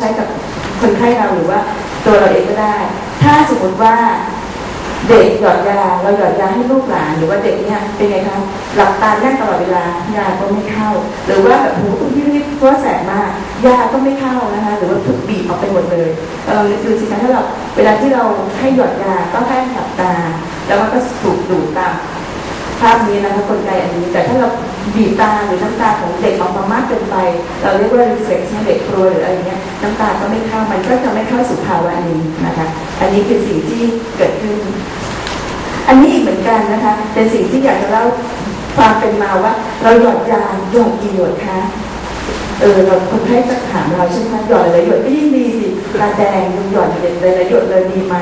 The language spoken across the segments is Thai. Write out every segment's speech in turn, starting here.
ใช้กับคนไข้เราหรือว่าตัวเราเองก็ได้ ถ้าสมมติว่าเด็กหยอดยาเราหยอดยาให้ลูกหลานหรือว่าเด็กเนี่ยเป็นไงคะหลับตาแน่ตลอดเวลายาก็ไม่เข้า หรือว่าแบบหูยิ่งยิ่งเพราะแสบมากยาก็ไม่เข้านะคะหรือว่าถูกบีบออกไปหมดเลยเราลองนึกดูสิคะถ้าเราเวลาที่เราให้หยอดยาก็แค่หลับตา แล้วมันก็ถูกดูดตาม ภาพนี้นะคะกลไกอันนี้ แต่ถ้าเราบีบตาหรือน้ำตาของเด็กออกมามากเกินไป เราเรียกว่า reflex เนี่ยเด็กกลัวหรืออะไรเงี้ยน้ำตาก็ไม่เข้ามันก็จะไม่เข้าสู่ภาวะนี้นะคะ อันนี้คือสิ่งที่เกิดขึ้น อันนี้อีกเหมือนกันนะคะ เป็นสิ่งที่อยากจะเล่าความเป็นมาว่า เราหยอดยาหยอดกี่หยดคะเออเราคนไข้จะถามเราใช่ไหมหยอดหลายๆหยดก็ยิ่งดีสิตาแดงหยอดหลายๆหยดเลยดีไหม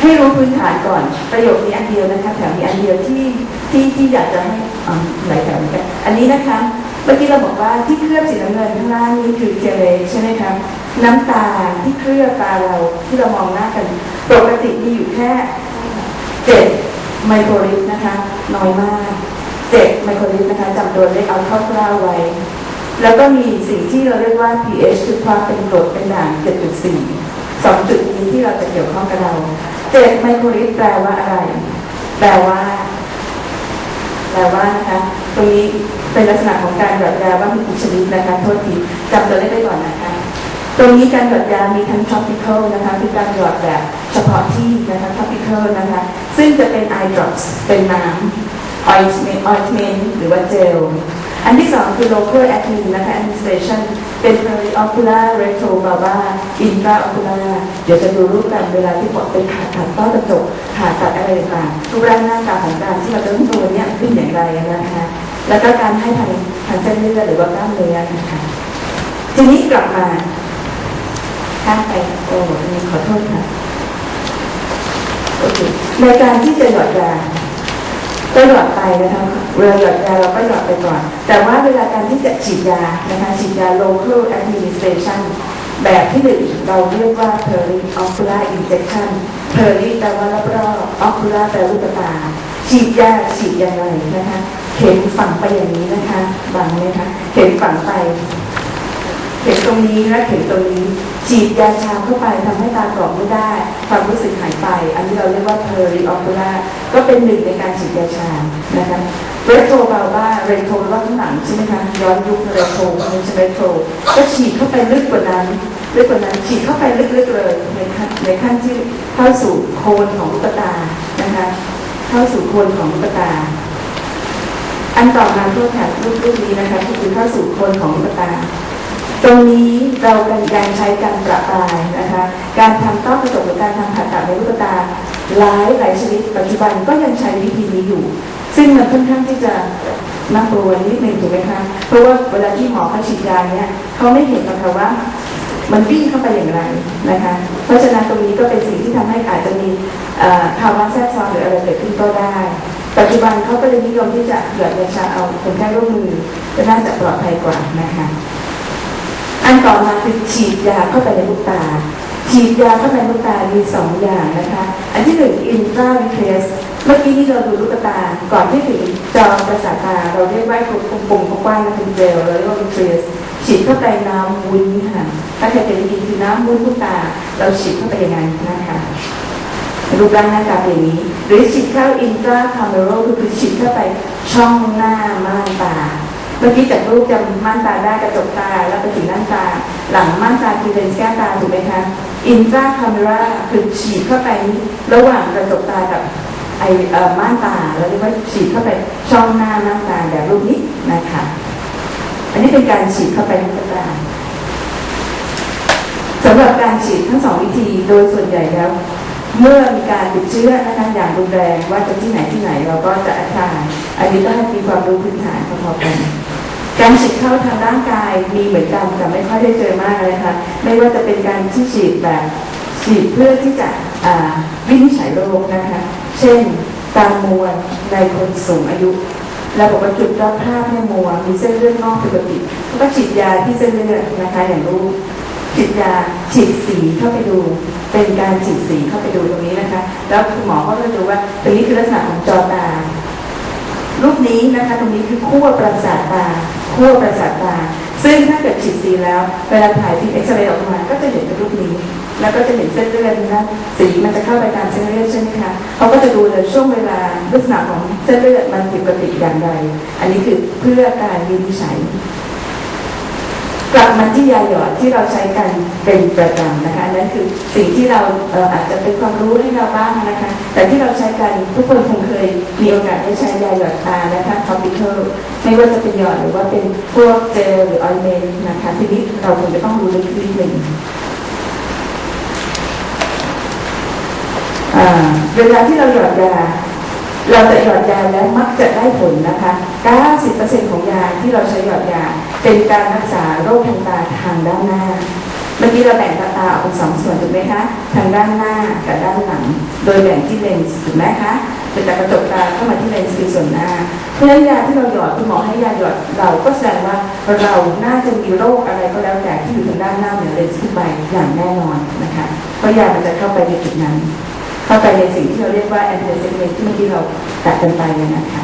ให้รู้พื้นฐานก่อนประโยคนี้อันเดียวนะคะแถวนี้อันเดียวที่ที่ที่อยากจะให้อ่าหลายแถวเหมือนกันอันนี้นะคะเมื่อกี้เราบอกว่าที่เคลือบสีน้ำเงินข้างล่างนี้คือเจเลใช่ไหมคะน้ำตาที่เคลือบตาเราที่เรามองหน้ากัน ปกติมีอยู่แค่เจ็ดไมโครลิตรนะคะ น้อยมากเจ็ดไมโครลิตรนะคะจำตัวเลขเอาคร่าวๆไว้ แล้วก็มีสิ่งที่เราเรียกว่า pH คือความเป็นกรดเป็นด่าง7.4สองจุดนี้ที่เราจะเกี่ยวข้องกับเรา เจ็ดไมโครลิตรแปลว่าอะไร แปลว่า แปลว่านะคะ ตรงนี้เป็นลักษณะของการหยอดยาว่ามีกี่ชนิดนะคะ โทษทีจำตัวเลขได้ก่อนนะคะ ตรงนี้การหยอดยามีทั้ง topical นะคะคือการหยอดแบบเฉพาะที่นะคะ topical นะคะ ซึ่งจะเป็น eye drops เป็นน้ำ ointment ointment หรือว่าเจล อันที่สองคือ local admin นะคะ administration เป็น periocular retrobulbar intraocular เดี๋ยวจะดูรูปกันเวลาที่ปอดเป็นผ่าตัดต้อกระจกผ่าตัดอะไรต่างๆรูปร่างหน้าตาของการที่เราจะต้องตัวเนี่ยขึ้นอย่างไรนะคะ แล้วก็การให้ทางทางเส้นเลือดหรือว่ากล้ามเนื้อนะคะ ทีนี้กลับมาข้ามไปโอ้ขอโทษค่ะโอเคในการที่จะหยอดยา ก็หยอดไปนะคะเวลาหยอดยาเราก็หยอดไปก่อน แต่ว่าเวลาการที่จะฉีดยานะคะฉีดยา local administration แบบที่หนึ่งเราเรียกว่า periocular injection peri แปลว่ารอบๆ ocular แปลว่าลูกตา ฉีดยาฉีดยังไงนะคะ เข็มฝังไปอย่างนี้นะคะบังไหมคะเข็มฝังไป เข็มตรงนี้และเข็มตรงนี้ ฉีดยาชาเข้าไปทำให้ตากรอบไม่ได้ ความรู้สึกหายไป อันนี้เราเรียกว่า periocular ก็เป็นหนึ่งในการฉีดยาชานะคะเรโทรบาว่าเรโทรว่าข้างหลังใช่ไหมคะย้อนยุคเรโทรม่ใช่เรโทรก็ฉีดเข้าไปลึกกว่านั้นลึกกว่านั้นฉีดเข้าไปลึกๆเลยในขั้นในขั้นที่เข้าสู่โคนของลูกตานะคะเข้าสู่โคนของลูกตา อันต่อมาตัวแถบรูปรูปนี้นะคะก็คือเข้าสู่โคนของลูกตา ตรงนี้เราเป็นการใช้การประปรายนะคะ การทำต้อกระจกหรือการทำผ่าตัดในลูกตาหลายหลายชนิดปัจจุบันก็ยังใช้วิธีนี้อยู่ ซึ่งมันค่อนข้างที่จะน่ากลัวนิดหนึ่งถูกไหมคะ เพราะว่าเวลาที่หมอเขาฉีดยาเนี่ยเขาไม่เห็นหรอกค่ะว่ามันวิ่งเข้าไปอย่างไรนะคะ เพราะฉะนั้นตรงนี้ก็เป็นสิ่งที่ทำให้อาจจะมีภาวะแทรกซ้อนหรืออะไรเกิดขึ้นก็ได้ ปัจจุบันเขาก็เลยนิยมที่จะหยอดยาชาเอาคนไข้ร่วมมือก็น่าจะปลอดภัยกว่านะคะ อันต่อมาคือฉีดยาเข้าไปในลูกตา ฉีดยาเข้าไปในลูกตามีสองอย่างนะคะ อันที่หนึ่ง intravitreous เมื่อกี้ที่เราดูลูกตา ก่อนที่ถึงจอประสาทตา เราเรียกว่าปุ่มปุ่มกว้างเป็นเจลเราเรียกว่า vitreous ฉีดเข้าไปน้ำวุ้นค่ะถ้าใครเคยได้ยินคือน้ำวุ้นลูกตา เราฉีดเข้าไปยังไงนะคะรูปร่างหน้าตาเป็นนี้ หรือฉีดเข้า intracameral คือฉีดเข้าไปช่องหน้าม่านตา เมื่อกี้จากรูปจำม่านตาได้กระจกตาแล้วไปถึงม่านตา หลังม่านตาคือเลนส์แก้วตาถูกไหมคะอินตราคาเมราคือฉีดเข้าไประหว่างกระจกตากับไอเอ่อม่านตาแล้วเรียกว่าฉีดเข้าไปช่องหน้าม่านตาแบบรูปนี้นะคะอันนี้เป็นการฉีดเข้าไปในตาสำหรับการฉีดทั้งสองวิธีโดยส่วนใหญ่แล้ว เมื่อมีการติดเชื้อนะคะอย่างรุนแรงว่าจะที่ไหนที่ไหนเราก็จะอธิบายอันนี้ก็ให้มีความรู้พื้นฐานพอๆกันการฉีดเข้าทางร่างกายมีเหมือนกันแต่ไม่ค่อยได้เจอมากเลยนะคะไม่ว่าจะเป็นการที่ฉีดแบบฉีดเพื่อที่จะวินิจฉัยโรคนะคะ เช่นตามมวนในคนสูงอายุเราบอกว่าจุดรับภาพให้มัวมีเส้นเลือดงอกผิดปกติก็ฉีดยาที่เส้นเลือดนะคะอย่างรูป ฉีดยาฉีดสีเข้าไปดู เป็นการฉีดสีเข้าไปดูตรงนี้นะคะ แล้วคุณหมอก็จะดูว่าตรงนี้คือลักษณะของจอตา รูปนี้นะคะ ตรงนี้คือขั้วประสาทตาขั้วประสาทตา ซึ่งถ้าเกิดฉีดสีแล้วเวลาถ่ายที่เอ็กซเรย์ออกมา ก็จะเห็นเป็นรูปนี้ แล้วก็จะเห็นเส้นเลือดนะสีมันจะเข้าไปตามเส้นเลือดใช่ไหมคะเขาก็จะดูเลยช่วงเวลาลักษณะของเส้นเลือดมันผิดปกติอย่างไร อันนี้คือเพื่อการวินิจฉัย กลับมาที่ยาหยอดที่เราใช้กันเป็นประจำนะคะนั้นคือสิ่งที่เราเอออาจจะเป็นความรู้ให้เราบ้างนะคะ แต่ที่เราใช้กันทุกคนคงเคยมีโอกาสได้ใช้ยาหยอดตานะคะ topical ไม่ว่าจะเป็นหยอดหรือว่าเป็นพวกเจลหรือออยเมนนะคะทีนี้เราคงจะต้องรู้ลึกนิดหนึ่งเวลาที่เราหยอดยา เราจะหยอดยาแล้วมักจะได้ผลนะคะ 90%ของยาที่เราใช้หยอดยา เป็นการรักษาโรคทางตาทางด้านหน้า เมื่อกี้เราแบ่งตาตาออกเป็นสองส่วนถูกไหมคะ ทางด้านหน้ากับด้านหลัง โดยแบ่งที่เลนส์ถูกไหมคะเป็นจากกระจกตาเข้ามาที่เลนส์คือส่วนหน้า เพราะฉะนั้นยาที่เราหยอดคุณหมอให้ยาหยอดเราก็แสดงว่าเราน่าจะมีโรคอะไรก็แล้วแต่ที่อยู่ทางด้านหน้าเหนือเลนส์ขึ้นไปอย่างแน่นอนนะคะ เพราะยามันจะเข้าไปในจุดนั้น เข้าไปในสิ่งที่เราเรียกว่า anti segment ที่เมื่อกี้เราตัดกันไปนี่นะคะ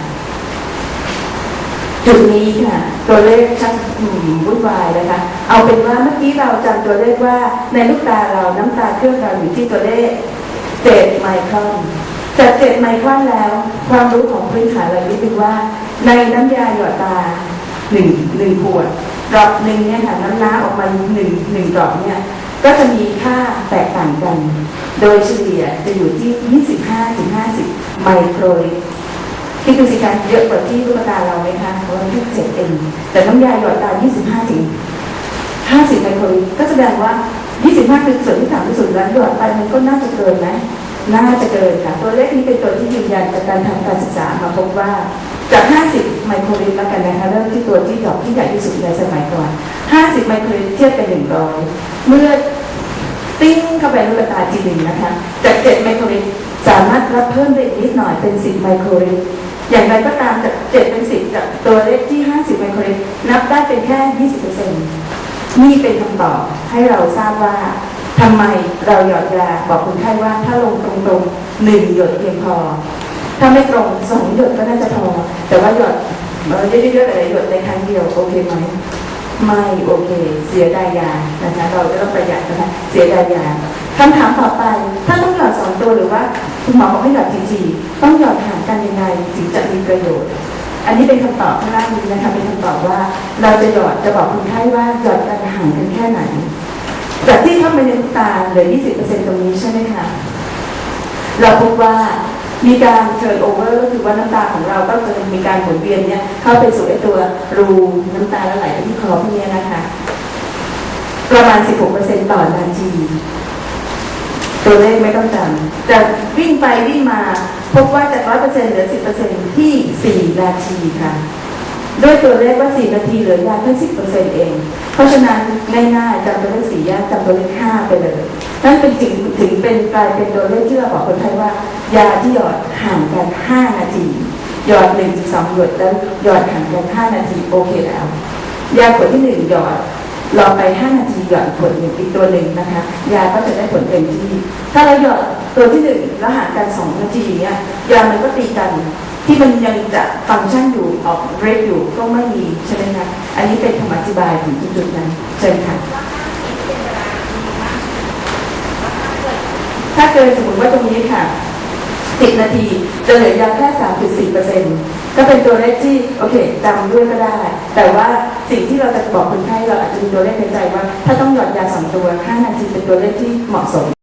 จุดนี้ค่ะ ตัวเลขชักอืมวุ่นวายนะคะ เอาเป็นว่าเมื่อกี้เราจำตัวเลขว่าในลูกตาเราน้ำตาเครื่องเราอยู่ที่ตัวเลขเจ็ดไมครอนจากเจ็ดไมครอนแล้ว ความรู้ของพื้นฐานเรานิดว่า ในน้ำยาหยอดตาหนึ่งหนึ่งขวดดรอปหนึ่งเนี่ยค่ะน้ำน้ำออกมาหนึ่งหนึ่งดรอปเนี่ย ก็จะมีค่าแตกต่างกัน โดยเฉลี่ยจะอยู่ที่ 25-50 ไมโครลิตรคิดดูสิคะเยอะกว่าที่ลูกตาเราไหมคะเพราะว่าที่เจ็ดเองแต่น้ำยาหยอดตา 25ถึง50 ไมโครลิตรก็แสดงว่า 25 คือส่วนที่ต่ำที่สุดแล้วหยอดไปมันก็น่าจะเกินไหมน่าจะเกินค่ะ ตัวเลขนี้เป็นตัวที่ยืนยันจากการทำการศึกษามาพบว่าจาก 50 ไมโครลิตรแล้วกันนะคะเริ่มที่ตัวที่ดอกที่ใหญ่ที่สุดในสมัยก่อน 50 ไมโครลิตรเทียบเป็น 100 เมื่อ ติ้งเข้าไปลูกตาจีนึ่งนะคะจาก7ไมโครลิตรสามารถรับเพิ่มได้อีกนิดหน่อยเป็น10ไมโครลิตรอย่างไรก็ตามจาก7เป็น10จากตัวเลขที่50ไมโครลิตรนับได้เป็นแค่20%นี่เป็นคำตอบให้เราทราบว่าทำไมเราหยอดยาบอกคนไข้ว่าถ้าลงตรงๆหนึ่งหยดเพียงพอ ถ้าไม่ตรงสองหยดก็น่าจะพอ แต่ว่าหยดเยอะๆหลายหยดในครั้งเดียวโอเคไหม ไม่โอเค เสียดายยานะคะเราจะต้องประหยัดนะคะเสียดายยาคำถามต่อไป ถ้าต้องหยอดสองตัวหรือว่าคุณหมอบอกให้หยอดทีๆต้องหยอดห่างกันยังไงถึงจะมีประโยชน์ อันนี้เป็นคำตอบข้างล่างนี้นะคะเป็นคำตอบว่า เราจะหยอดจะบอกคนไข้ว่าหยอดกันห่างกันแค่ไหนจากที่เข้าไปในลูกตาเหลือ 20%ตรงนี้ใช่ไหมคะเราพบว่า มีการเทิร์นโอเวอร์ก็คือว่าน้ำตาของเราก็จะมีการหมุนเวียนเนี่ยเข้าไปสู่ไอ้ตัวรูน้ำตาและไหลไปที่คอพวกเนี้ยนะคะ ประมาณ 16%ต่อนาทีตัวเลขไม่ต้องจำแต่วิ่งไปวิ่งมา พบว่าจาก100%เหลือ 10%ที่ 4 นาทีค่ะ ด้วยตัวเลขว่า 4 นาทีเหลือยาแค่10%เอง เพราะฉะนั้นง่ายๆจำตัวเลข4ยากจำตัวเลข5ไปเลย นั่นเป็นถึงถึงเป็นกลายเป็นตัวเลขที่เราบอกคนไข้ว่า ยาที่หยอดห่างกัน 5 นาที หยอด1ถึง2หยดแล้วหยอดห่างกัน 5 นาทีโอเคแล้ว ยาขวดที่ 1 หยอดรอไป 5 นาทีหยอดขวดหนึ่งอีกตัวหนึ่งนะคะ ยาก็จะได้ผลเต็มที่ ถ้าเราหยอดตัวที่1แล้วห่างกัน 2 นาทีเนี่ยยามันก็ตีกัน ที่มันยังจะฟังก์ชันอยู่ออกเรทอยู่ก็ไม่มีใช่ไหมคะอันนี้เป็นคำอธิบายถึงจุดนั้นเชิญค่ะถ้าเกินสมมติว่าตรงนี้ค่ะ10นาทีจะเหลือยาแค่3.4%ก็เป็นตัวเลขที่โอเคจำด้วยก็ได้ แต่ว่าสิ่งที่เราจะบอกคนไข้เราอาจจะมีตัวเลขในใจว่า ถ้าต้องหยอดยาสองตัว5นาทีเป็นตัวเลขที่เหมาะสม